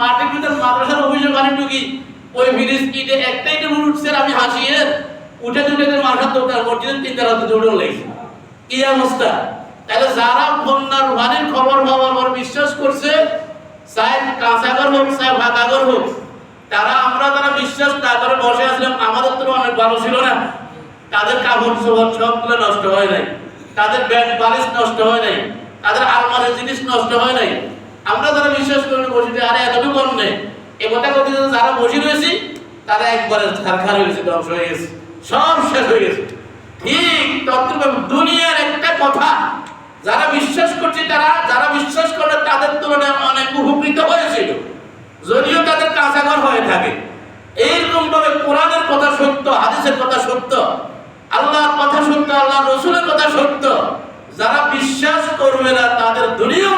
মাটির ভিতর মাদ্রাসার অফিসে পানি ঢুকি, ওই ফিরিস ইটে একটা ইটে উঠছে আমি হাসিয়ে উঠে উঠে মাথার দোকান মসজিদের তিন তারা দৌড়ে লেগেছে। কি অবস্থা? তাহলে যারা বন্যার পানির খবর খবর পর বিশ্বাস করছে চাই কাঁচাগর হোক চাই ভাগাগর হোক, তারা আমরা যারা বিশ্বাস না করে বসে আসলাম আমাদের তো অনেক ভালো ছিল না। তাদের কাপড় চোপড় সবগুলো নষ্ট হয় নাই। তাদের ব্যাগ বালিশ নষ্ট হয় নাই। তাদের আলমারির জিনিস নষ্ট হয় নাই। আমরা যারা বিশ্বাস করে বসে আরে এতটুকু কম নেই। এ কথা কথা যারা বসে রয়েছি তারা একবারে ঝাড়খার হয়ে গেছে, ধ্বংস হয়ে গেছে। সব শেষ হয়ে গেছে। ঠিক তত্ত্ব দুনিয়ার একটা কথা, যারা বিশ্বাস করছে তারা, যারা বিশ্বাস করে তাদের তুলনায় অনেক উপকৃত হয়েছিল। যদিও তাদের কাঁচাঘর হয়ে থাকে। এইরকম ভাবে কোরআনের কথা সত্য, হাদিসের কথা সত্য, আল্লাহর কথা সত্য আল্লাহ রসুলের কথা সত্য, যারা বিশ্বাস করবে না তাদের দুনিয়া